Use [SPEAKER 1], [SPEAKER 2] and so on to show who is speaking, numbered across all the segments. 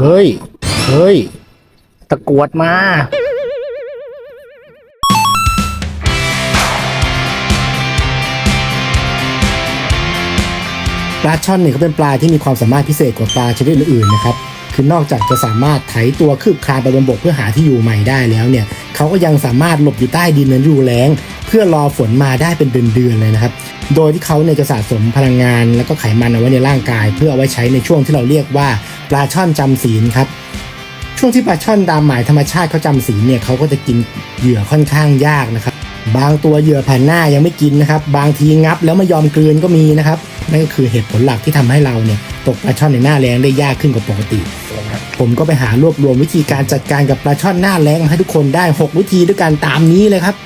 [SPEAKER 1] เฮ้ย เฮ้ย ตะกรวดมา ปลาช่อนเนี่ยเขาเป็นปลาที่มีความสามารถพิเศษกว่าปลาชนิดอื่นๆนะครับ คือนอกจากจะสามารถไถตัวคืบคลานไปบนบกเพื่อหาที่อยู่ใหม่ได้แล้วเนี่ยเขาก็ยังสามารถหลบอยู่ใต้ดินในฤดูแล้ง เพื่อรอฝนมาได้เป็นเดือนๆเลยนะครับ โดยที่เขาเนี่ยจะสะสมพลังงานแล้วก็ไขมันเอาไว้ในร่างกาย เพื่อเอาไว้ใช้ในช่วงที่เราเรียกว่าปลาช่อนจำศีลครับช่วงที่ปลาช่อนตามหมายธรรมชาติเขาจำศีลเนี่ยเขาก็จะกินเหยื่อค่อนข้างยากนะครับบางตัวเหยื่อแผ่นหน้ายังไม่กินนะครับ บางทีงับแล้วไม่ยอมกลืนก็มีนะครับนั่นก็คือเหตุผลหลักที่ทำให้เราเนี่ย ตกปลาช่อนในหน้าแรงได้ยากขึ้นกว่าปกติ ผมก็ไปหารวบรวมวิธีการจัดการกับปลาช่อนหน้าแรงมาให้ทุกคนได้ 6 วิธีด้วยกันตามนี้เลยครับ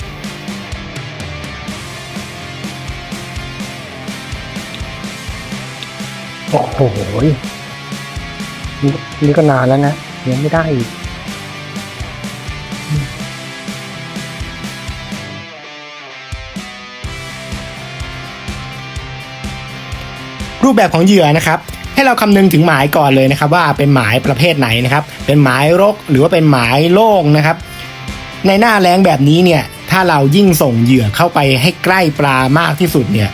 [SPEAKER 2] โอ้โหนี่นี่ก็นานแล้วนะยังไม่ได้อีก
[SPEAKER 1] รูปแบบของเหยื่อนะครับ ให้เราคำนึงถึงหมายก่อนเลยนะครับ ว่าเป็นหมายประเภทไหนนะครับ เป็นหมายรกหรือว่าเป็นหมายโล่งนะครับ ในหน้าแรงแบบนี้เนี่ยถ้าเรายิ่งส่งเหยื่อเข้าไปให้ใกล้ปลามากที่สุดเนี่ย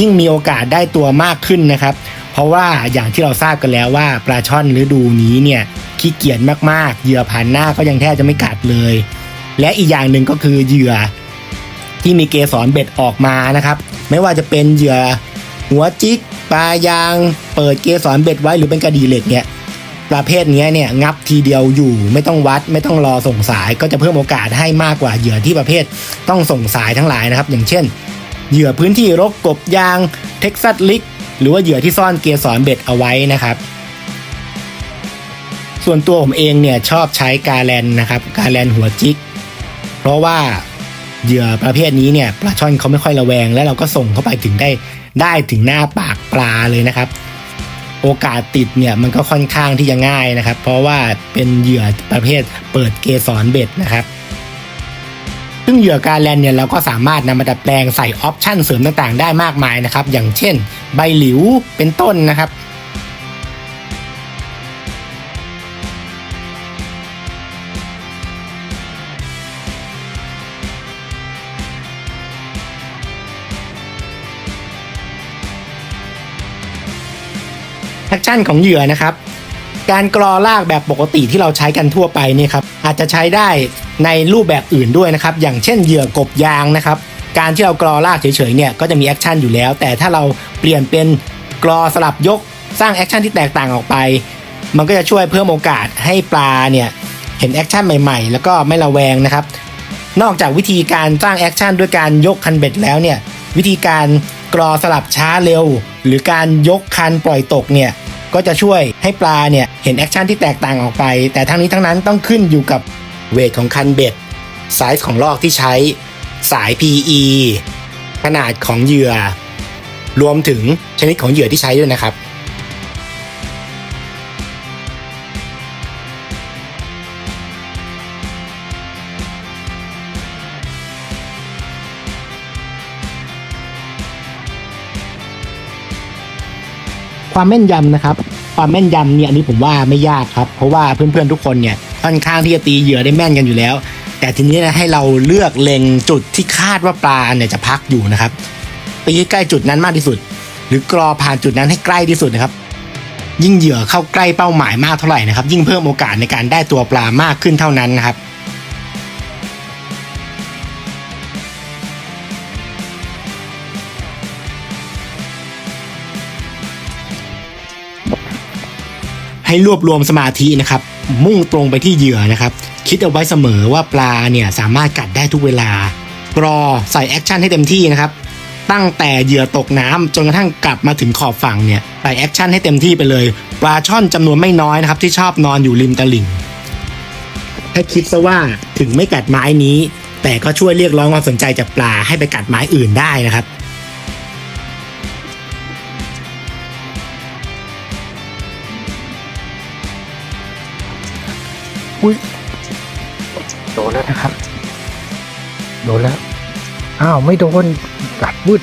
[SPEAKER 1] ยิ่งมีโอกาสได้ตัวมากขึ้นนะครับ เพราะว่าอย่างที่เราทราบกันแล้วว่าปลาช่อนฤดูนี้เนี่ยขี้เกียจมากๆ เหยื่อผ่านหน้าก็ยังแทบจะไม่กัดเลย และอีกอย่างหนึ่งก็คือเหยื่อที่มีเกสรเบ็ดออกมานะครับ ไม่ว่าจะเป็นเหยื่อหัวจิกปลายาง ปิดเกสรเบ็ดไว้หรือเป็นกระดีเหล็กเนี่ยประเภทนี้เนี่ยงับทีเดียวอยู่ไม่ต้องวัดไม่ต้องรอส่งสายก็จะเพิ่มโอกาสให้มากกว่าเหยื่อที่ประเภทต้องส่งสายทั้งหลายนะครับ อย่างเช่น เหยื่อพื้นที่รกกบยางเท็กซัสลิกหรือว่าเหยื่อที่ซ่อนเกสรเบ็ดเอาไว้นะครับ ส่วนตัวผมเองเนี่ยชอบใช้กาแลนนะครับกาแลนหัวจิก เพราะว่าเหยื่อประเภทนี้เนี่ยปลาช่อนเขาไม่ค่อยระแวง แล้วเราก็ส่งเข้าไปถึงได้ได้ถึงหน้าปากปลาเลยนะครับ โอกาสติดเนี่ยมันก็ค่อนข้างที่จะง่ายนะครับ เพราะว่าเป็นเหยื่อประเภทเปิดเกสรเบ็ดนะครับซึ่งเหยื่อการแลนเนี่ยเราก็สามารถนำมาดัดแปลงใส่ออปชั่นเสริมต่างๆ ได้มากมายนะครับ อย่างเช่น ใบหลิวเป็นต้นนะครับ แอคชั่นของเหยื่อนะครับ การกรอลากแบบปกติที่เราใช้กันทั่วไปเนี่ยครับอาจจะใช้ได้ในรูปแบบอื่นด้วยนะครับ อย่างเช่นเหยื่อกบยางนะครับ การที่เรากรอลากเฉยๆเนี่ยก็จะมีแอคชั่นอยู่แล้ว แต่ถ้าเราเปลี่ยนเป็นกรอสลับยกสร้างแอคชั่นที่แตกต่างออกไป มันก็จะช่วยเพิ่มโอกาสให้ปลาเนี่ยเห็นแอคชั่นใหม่ๆ แล้วก็ไม่ระแวงนะครับ นอกจากวิธีการสร้างแอคชั่นด้วยการยกคันเบ็ดแล้วเนี่ยวิธีการ กรอสลับช้าเร็ว หรือการยกคันปล่อยตกเนี่ยก็จะช่วยให้ปลาเนี่ยเห็นแอคชั่นที่แตกต่างออกไป แต่ทั้งนี้ทั้งนั้นต้องขึ้นอยู่กับเวทของคันเบ็ดไซส์ของลอกที่ใช้ สาย PE ขนาดของเหยื่อ รวมถึงชนิดของเหยื่อที่ใช้ด้วยนะครับ ความแม่นยำนะครับ ความแม่นยำเนี่ยอันนี้ผมว่าไม่ยากครับ เพราะว่าเพื่อนๆทุกคนเนี่ยค่อนข้างที่จะตีเหยื่อได้แม่นกันอยู่แล้ว แต่ทีนี้นะให้เราเลือกเล็งจุดที่คาดว่าปลาเนี่ยจะพักอยู่นะครับตีให้ใกล้จุดนั้นมากที่สุด หรือกรอผ่านจุดนั้นให้ใกล้ที่สุดนะครับ ยิ่งเหยื่อเข้าใกล้เป้าหมายมากเท่าไหร่นะครับ ยิ่งเพิ่มโอกาสในการได้ตัวปลามากขึ้นเท่านั้นนะครับ ให้รวบรวมสมาธินะครับมุ่งตรงไปที่เหยื่อนะครับคิดเอาไว้เสมอว่าปลาเนี่ยสามารถกัดได้ทุกเวลารอใส่แอคชั่นให้เต็มที่นะครับตั้งแต่เหยื่อตกน้ำจนกระทั่งกลับมาถึงขอบฝั่งเนี่ยใส่แอคชั่นให้เต็มที่ไปเลย ปลาช่อนจำนวนไม่น้อยนะครับที่ชอบนอนอยู่ริมตลิ่งให้คิดซะว่าถึงไม่กัดไม้นี้ แต่ก็ช่วยเรียกร้องความสนใจจากปลาให้ไปกัดไม้อื่นได้นะครับ
[SPEAKER 2] อุ้ยโดนแล้วนะครับ โดนแล้ว อ้าว ไม่โดนกัดวืด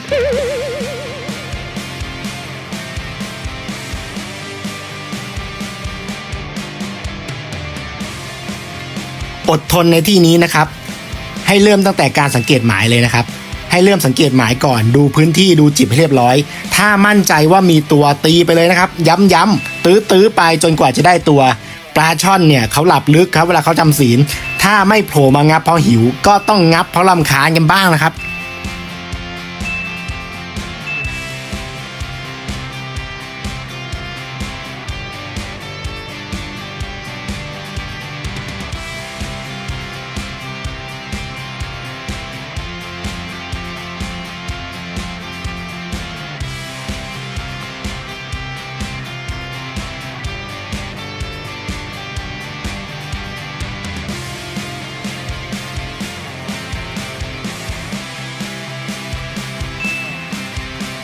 [SPEAKER 1] อดทนในที่นี้นะครับ ให้เริ่มตั้งแต่การสังเกตหมายเลยนะครับ ให้เริ่มสังเกตหมายก่อนดูพื้นที่ดูจิบให้เรียบร้อย ถ้ามั่นใจว่ามีตัวตีไปเลยนะครับ ย้ำๆตื้อๆไปจนกว่าจะได้ตัว ปลาช่อนเนี่ยเขาหลับลึกครับเวลาเขาจำศีล ถ้าไม่โผล่มางับเพราะหิว ก็ต้องงับเพราะลำคาญกันบ้างนะครับ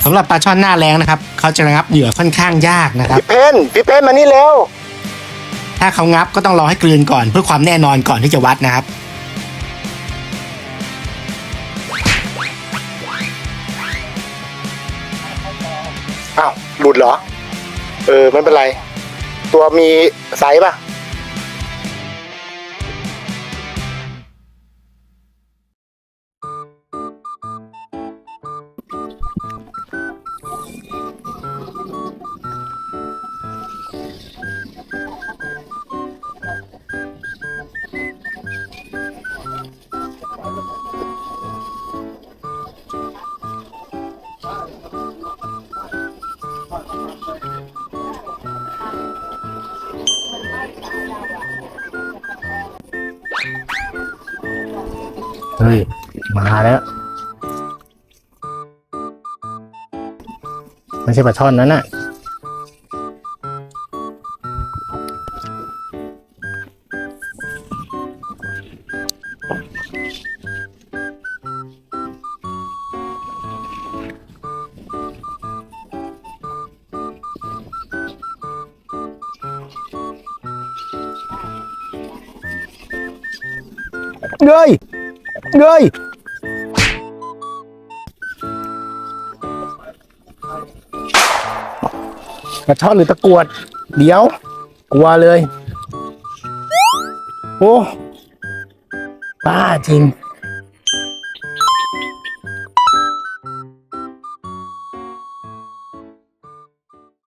[SPEAKER 1] สำหรับปลาช่อนหน้าแรงนะครับเขาจะระงับเหยื่อค่อนข้างยากนะครับ
[SPEAKER 2] พี่เพนพี่เพนมานี่เร็ว
[SPEAKER 1] ถ้าเขางับก็ต้องรอให้กลืนก่อน เพื่อความแน่นอนก่อนที่จะวัดนะครับ
[SPEAKER 2] อ้าวหลุดเหรอ เออไม่เป็นไร ตัวมีไซส์ป่ะ เฮ้ย มาแล้ว ไม่ใช่ปลาช่อนนั้นน่ะเงย เงยกระชอนหรือตะกวด เดี๋ยว กลัวเลย โอ้ป้าจริง